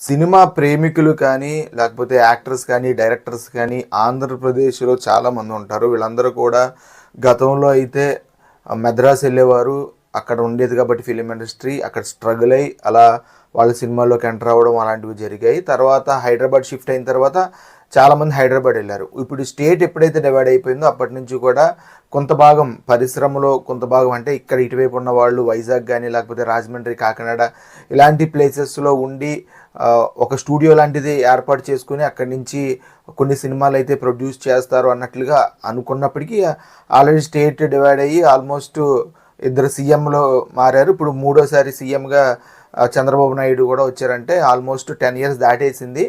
Cinema ప్రేమికులు కానీ లేకపోతే యాక్టర్స్ కానీ డైరెక్టర్స్ కానీ ఆంధ్రప్రదేశ్లో చాలామంది ఉంటారు. వీళ్ళందరూ కూడా గతంలో అయితే మెద్రాస్ వెళ్ళేవారు. అక్కడ ఉండేది కాబట్టి ఫిలిం ఇండస్ట్రీ. అక్కడ స్ట్రగుల్ అయ్యి అలా వాళ్ళ సినిమాల్లోకి ఎంటర్ అవ్వడం అలాంటివి జరిగాయి. తర్వాత హైదరాబాద్ షిఫ్ట్ అయిన తర్వాత చాలామంది హైదరాబాద్ వెళ్ళారు. ఇప్పుడు స్టేట్ ఎప్పుడైతే డివైడ్ అయిపోయిందో అప్పటి నుంచి కూడా కొంత భాగం పరిశ్రమలో కొంత భాగం అంటే ఇక్కడ ఇటువైపు ఉన్న వాళ్ళు వైజాగ్ కానీ లేకపోతే రాజమండ్రి కాకినాడ ఇలాంటి ప్లేసెస్లో ఉండి ఒక స్టూడియో లాంటిది ఏర్పాటు చేసుకుని అక్కడి నుంచి కొన్ని సినిమాలు అయితే ప్రొడ్యూస్ చేస్తారు అన్నట్లుగా అనుకున్నప్పటికీ ఆల్రెడీ స్టేట్ డివైడ్ అయ్యి ఆల్మోస్ట్ ఇద్దరు సీఎంలో మారారు. ఇప్పుడు మూడోసారి సీఎంగా చంద్రబాబు నాయుడు కూడా వచ్చారంటే ఆల్మోస్ట్ టెన్ ఇయర్స్ దాటేసింది.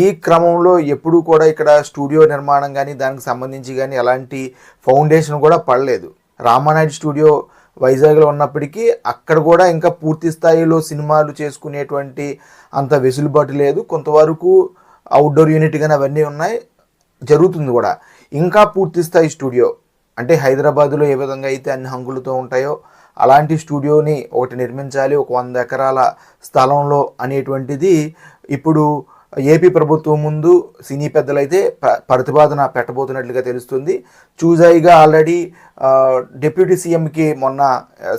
ఈ క్రమంలో ఎప్పుడూ కూడా ఇక్కడ స్టూడియో నిర్మాణం కానీ దానికి సంబంధించి కానీ ఎలాంటి ఫౌండేషన్ కూడా పడలేదు. రామానాయుడు స్టూడియో వైజాగ్లో ఉన్నప్పటికీ అక్కడ కూడా ఇంకా పూర్తి స్థాయిలో సినిమాలు చేసుకునేటువంటి అంత వెసులుబాటు లేదు. కొంతవరకు అవుట్డోర్ యూనిట్ కానీ అవన్నీ ఉన్నాయి. జరుగుతుంది కూడా. ఇంకా పూర్తి స్థాయి స్టూడియో అంటే హైదరాబాదులో ఏ విధంగా అయితే అన్ని హంగులతో ఉంటాయో అలాంటి స్టూడియోని ఒకటి నిర్మించాలి ఒక వంద ఎకరాల స్థలంలో అనేటువంటిది ఇప్పుడు ఏపీ ప్రభుత్వం ముందు సినీ పెద్దలైతే ప్ర- ప్రతిపాదన పెట్టబోతున్నట్లుగా తెలుస్తుంది. చూజాయిగా ఆల్రెడీ డిప్యూటీ సీఎంకి మొన్న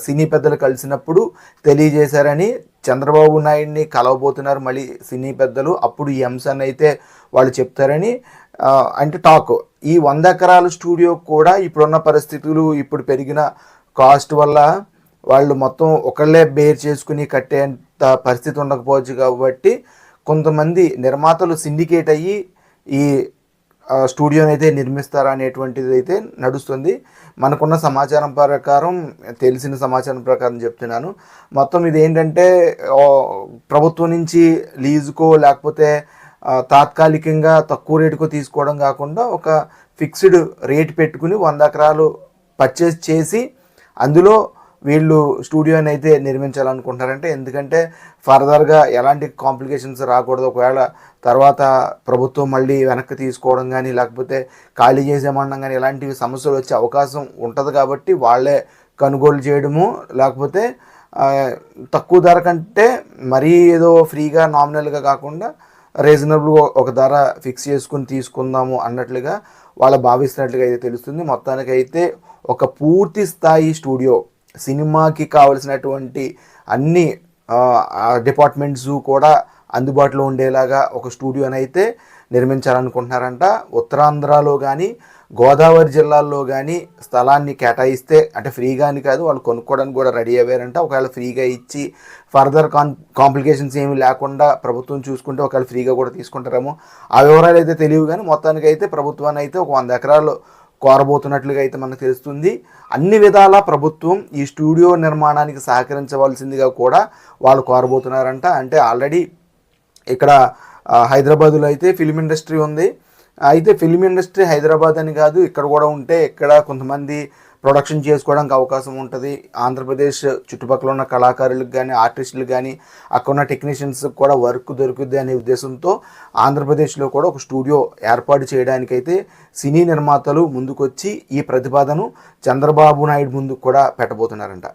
సినీ పెద్దలు కలిసినప్పుడు తెలియజేశారని చంద్రబాబు నాయుడిని కలవబోతున్నారు మళ్ళీ సినీ పెద్దలు. అప్పుడు ఈ అంశాన్ని అయితే వాళ్ళు చెప్తారని అంటే టాక్. ఈ వంద ఎకరాల స్టూడియో కూడా ఇప్పుడున్న పరిస్థితులు ఇప్పుడు పెరిగిన కాస్ట్ వల్ల వాళ్ళు మొత్తం ఒకళ్ళే బేర్ చేసుకుని కట్టేంత పరిస్థితి ఉండకపోవచ్చు కాబట్టి కొంతమంది నిర్మాతలు సిండికేట్ అయ్యి ఈ స్టూడియోని అయితే నిర్మిస్తారా అనేటువంటిది అయితే నడుస్తుంది. మనకున్న సమాచారం ప్రకారం తెలిసిన సమాచారం ప్రకారం చెప్తున్నాను. మొత్తం ఇది ఏంటంటే ప్రభుత్వం నుంచి లీజుకో లేకపోతే తాత్కాలికంగా తక్కువ రేటుకో తీసుకోవడం కాకుండా ఒక ఫిక్స్డ్ రేట్ పెట్టుకుని వంద ఎకరాలు పర్చేస్ చేసి అందులో వీళ్ళు స్టూడియోని అయితే నిర్మించాలనుకుంటున్నారంటే ఎందుకంటే ఫర్దర్గా ఎలాంటి కాంప్లికేషన్స్ రాకూడదు. ఒకవేళ తర్వాత ప్రభుత్వం మళ్ళీ వెనక్కి తీసుకోవడం కానీ లేకపోతే ఖాళీ చేసేమనడం కానీ ఇలాంటివి సమస్యలు వచ్చే అవకాశం ఉంటుంది కాబట్టి వాళ్ళే కొనుగోలు చేయడము లేకపోతే తక్కువ ధర కంటే మరీ ఏదో ఫ్రీగా నామినల్గా కాకుండా రీజనబుల్ ఒక ధర ఫిక్స్ చేసుకుని తీసుకుందాము అన్నట్లుగా వాళ్ళు భావిస్తున్నట్లుగా అయితే తెలుస్తుంది. మొత్తానికైతే ఒక పూర్తి స్థాయి స్టూడియో సినిమాకి కావలసినటువంటి అన్ని డిపార్ట్మెంట్స్ కూడా అందుబాటులో ఉండేలాగా ఒక స్టూడియోని అయితే నిర్మించాలనుకుంటున్నారంట. ఉత్తరాంధ్రలో కానీ గోదావరి జిల్లాల్లో కానీ స్థలాన్ని కేటాయిస్తే అంటే ఫ్రీగా అని కాదు వాళ్ళు కొనుక్కోవడానికి కూడా రెడీ అయ్యారంట. ఒకవేళ ఫ్రీగా ఇచ్చి ఫర్దర్ కాన్ కాంప్లికేషన్స్ ఏమి లేకుండా ప్రభుత్వం చూసుకుంటే ఒకవేళ ఫ్రీగా కూడా తీసుకుంటారేమో. ఆ వివరాలు అయితే తెలియవు కానీ మొత్తానికి అయితే ప్రభుత్వాన్ని అయితే ఒక వంద ఎకరాలు కోరబోతున్నట్లుగా అయితే మనకు తెలుస్తుంది. అన్ని విధాల ప్రభుత్వం ఈ స్టూడియో నిర్మాణానికి సహకరించవలసిందిగా కూడా వాళ్ళు కోరబోతున్నారంట. అంటే ఆల్రెడీ ఇక్కడ హైదరాబాదులో అయితే ఫిలిం ఇండస్ట్రీ ఉంది. అయితే ఫిలిం ఇండస్ట్రీ హైదరాబాద్ అని కాదు ఇక్కడ కూడా ఉంటే ఇక్కడ కొంతమంది ప్రొడక్షన్ చేసుకోవడానికి అవకాశం ఉంటుంది. ఆంధ్రప్రదేశ్ చుట్టుపక్కల ఉన్న కళాకారులకు కానీ ఆర్టిస్టులు కానీ అక్కడ ఉన్న టెక్నీషియన్స్ కూడా వర్క్ దొరుకుద్ది అనే ఉద్దేశంతో ఆంధ్రప్రదేశ్లో కూడా ఒక స్టూడియో ఏర్పాటు చేయడానికైతే సినీ నిర్మాతలు ముందుకొచ్చి ఈ ప్రతిపాదన చంద్రబాబు నాయుడు ముందుకు కూడా పెట్టబోతున్నారంట.